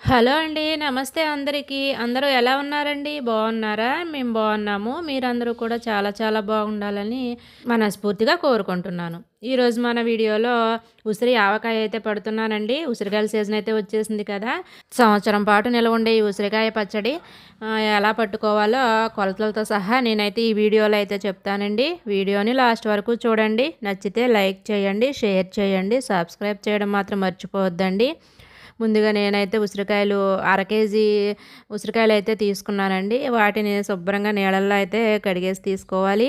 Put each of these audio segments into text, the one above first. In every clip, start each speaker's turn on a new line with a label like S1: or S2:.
S1: Hello అండి నమస్తే అందరికీ. అందరూ ఎలా ఉన్నారండి? బాగున్నారా? మేము బాగున్నాము. మీరందరూ కూడా చాలా చాలా బాగుండాలని మనస్ఫూర్తిగా కోరుకుంటున్నాను. ఈరోజు మన వీడియోలో ఉసిరి ఆవకాయ అయితే పడుతున్నానండి. ఉసిరికాయల సీజన్ అయితే వచ్చేసింది కదా. సంవత్సరం పాటు నిల్వ ఉండే ఈ ఉసిరికాయ పచ్చడి ఎలా పట్టుకోవాలో కొలతలతో సహా నేనైతే ఈ వీడియోలో అయితే చెప్తానండి. వీడియోని లాస్ట్ వరకు చూడండి. నచ్చితే లైక్ చేయండి షేర్ చేయండి సబ్స్క్రైబ్ చేయడం మాత్రం మర్చిపోవద్దండి. ముందుగా నేనైతే ఉసిరికాయలు అర కేజీ ఉసిరికాయలు అయితే తీసుకున్నానండి. వాటిని శుభ్రంగా నీళ్ళల్లో అయితే కడిగేసి తీసుకోవాలి.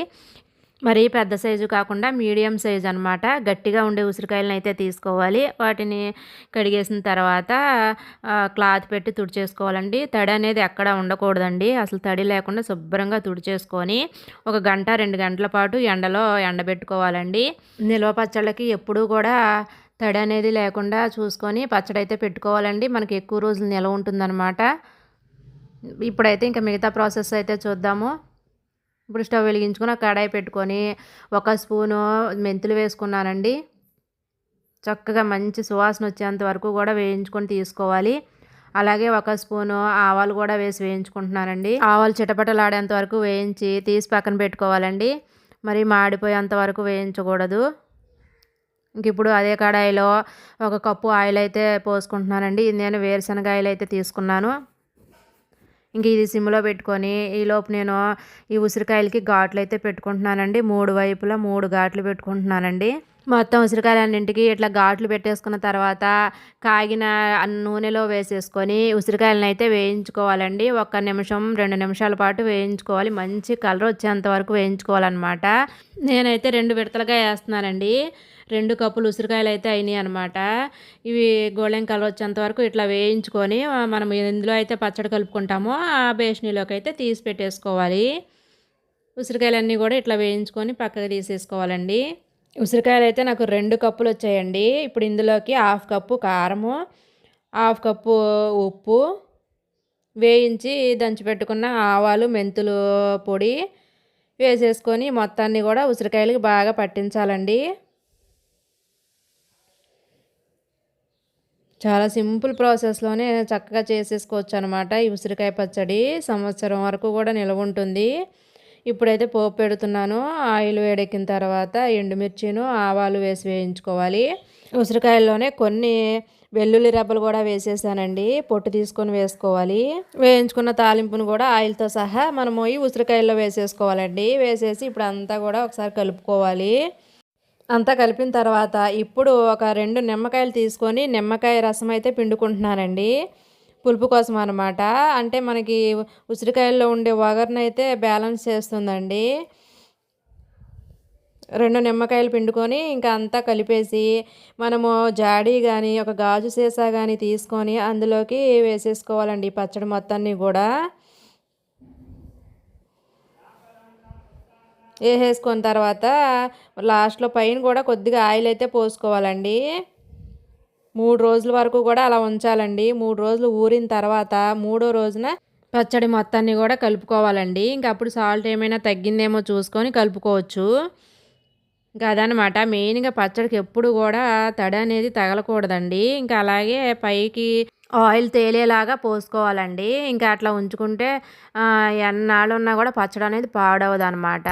S1: మరీ పెద్ద సైజు కాకుండా మీడియం సైజు అనమాట గట్టిగా ఉండే ఉసిరికాయలను అయితే తీసుకోవాలి. వాటిని కడిగేసిన తర్వాత క్లాత్ పెట్టి తుడిచేసుకోవాలండి. తడి అనేది ఎక్కడ ఉండకూడదండి. అసలు తడి లేకుండా శుభ్రంగా తుడిచేసుకొని ఒక గంట రెండు గంటల పాటు ఎండలో ఎండబెట్టుకోవాలండి. నిల్వ పచ్చళ్ళకి ఎప్పుడూ కూడా తడి అనేది లేకుండా చూసుకొని పచ్చడి అయితే పెట్టుకోవాలండి. మనకి ఎక్కువ రోజులు నిల్వ ఉంటుందన్నమాట. ఇప్పుడైతే ఇంకా మిగతా ప్రాసెస్ అయితే చూద్దాము. ఇప్పుడు స్టవ్ వెలిగించుకొని కడాయి పెట్టుకొని ఒక స్పూను మెంతులు వేసుకున్నానండి. చక్కగా మంచి సువాసన వచ్చేంత వరకు కూడా వేయించుకొని తీసుకోవాలి. అలాగే ఒక స్పూను ఆవాలు కూడా వేసి వేయించుకుంటున్నానండి. ఆవాలు చిటపటలాడేంత వరకు వేయించి తీసి పక్కన పెట్టుకోవాలండి. మరి మాడిపోయేంత వరకు వేయించకూడదు. ఇంక ఇప్పుడు అదే కడాయిలో ఒక కప్పు ఆయిల్ అయితే పోసుకుంటున్నానండి. నేను వేరుశనగ ఆయిల్ అయితే తీసుకున్నాను. ఇంక ఇది సిమ్లో పెట్టుకొని ఈలోపు నేను ఈ ఉసిరికాయలకి ఘాట్లు అయితే పెట్టుకుంటున్నానండి. మూడు వైపులా మూడు ఘాట్లు పెట్టుకుంటున్నానండి. మొత్తం ఉసిరికాయలన్నింటికి ఇట్లా ఘాట్లు పెట్టేసుకున్న తర్వాత కాగిన నూనెలో వేసేసుకొని ఉసిరికాయలను అయితే వేయించుకోవాలండి. ఒక్క నిమిషం రెండు నిమిషాల పాటు వేయించుకోవాలి. మంచి కలర్ వచ్చేంత వరకు వేయించుకోవాలన్నమాట. నేనైతే రెండు విడతలుగా వేస్తున్నానండి. రెండు కప్పులు ఉసిరికాయలు అయితే అయినాయి అనమాట ఇవి గోల్డెన్ కలర్ వచ్చేంత వరకు ఇట్లా వేయించుకొని మనం ఇందులో అయితే పచ్చడి కలుపుకుంటామో ఆ బేషనీలోకి అయితే తీసి పెట్టేసుకోవాలి. ఉసిరికాయలన్నీ కూడా ఇట్లా వేయించుకొని పక్కకు తీసేసుకోవాలండి. ఉసిరికాయలు అయితే నాకు రెండు కప్పులు వచ్చాయండి. ఇప్పుడు ఇందులోకి హాఫ్ కప్పు కారము హాఫ్ కప్పు ఉప్పు వేయించి దంచి పెట్టుకున్న ఆవాలు మెంతులు పొడి వేసేసుకొని మొత్తాన్ని కూడా ఉసిరికాయలకి బాగా పట్టించాలండి. చాలా సింపుల్ ప్రాసెస్లోనే చక్కగా చేసేసుకోవచ్చు అనమాట ఈ ఉసిరికాయ పచ్చడి. సంవత్సరం వరకు కూడా నిలవ ఉంటుంది. ఇప్పుడైతే పోపు పెడుతున్నాను ఆయిల్ వేడెక్కిన తర్వాత ఎండుమిర్చిను ఆవాలు వేసి వేయించుకోవాలి. ఉసిరికాయల్లోనే కొన్ని వెల్లుల్లి రెబ్బలు కూడా వేసేసానండి. పొట్టు తీసుకొని వేసుకోవాలి. వేయించుకున్న తాలింపును కూడా ఆయిల్తో సహా మనము ఈ ఉసిరికాయల్లో వేసేసుకోవాలండి. వేసేసి ఇప్పుడు అంతా కూడా ఒకసారి కలుపుకోవాలి. అంతా కలిపిన తర్వాత ఇప్పుడు ఒక రెండు నిమ్మకాయలు తీసుకొని నిమ్మకాయ రసం అయితే పిండుకుంటున్నానండి. పులుపు కోసం అనమాట అంటే మనకి ఉసిరికాయల్లో ఉండే వగర్ని అయితే బ్యాలెన్స్ చేస్తుందండి. రెండు నిమ్మకాయలు పిండుకొని ఇంకా అంతా కలిపేసి మనము జాడీ కానీ ఒక గాజు సీసా కానీ తీసుకొని అందులోకి వేసేసుకోవాలండి పచ్చడి మొత్తాన్ని కూడా. వేసేసుకున్న తర్వాత లాస్ట్లో పైన కూడా కొద్దిగా ఆయిల్ అయితే పోసుకోవాలండి. మూడు రోజుల వరకు కూడా అలా ఉంచాలండి. మూడు రోజులు ఊరిన తర్వాత మూడో రోజున పచ్చడి మొత్తాన్ని కూడా కలుపుకోవాలండి. ఇంకా అప్పుడు సాల్ట్ ఏమైనా తగ్గిందేమో చూసుకొని కలుపుకోవచ్చు. ఇంకా అదనమాట మెయిన్గా పచ్చడికి ఎప్పుడు కూడా తడి అనేది తగలకూడదండి. ఇంకా అలాగే పైకి ఆయిల్ తేలేలాగా పోసుకోవాలండి. ఇంకా అట్లా ఉంచుకుంటే ఎన్నాళ్ళు ఉన్నా కూడా పచ్చడి అనేది పాడవదు అనమాట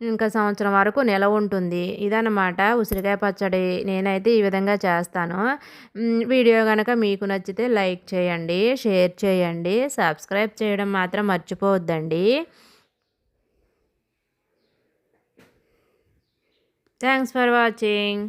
S1: ఇంకా సంవత్సరం వరకు నిలవ ఉంటుంది. ఇదనమాట ఉసిరికాయ పచ్చడి నేనైతే ఈ విధంగా చేస్తాను. వీడియో కనుక మీకు నచ్చితే లైక్ చేయండి షేర్ చేయండి సబ్స్క్రైబ్ చేయడం మాత్రం మర్చిపోవద్దండి. Thanks for watching.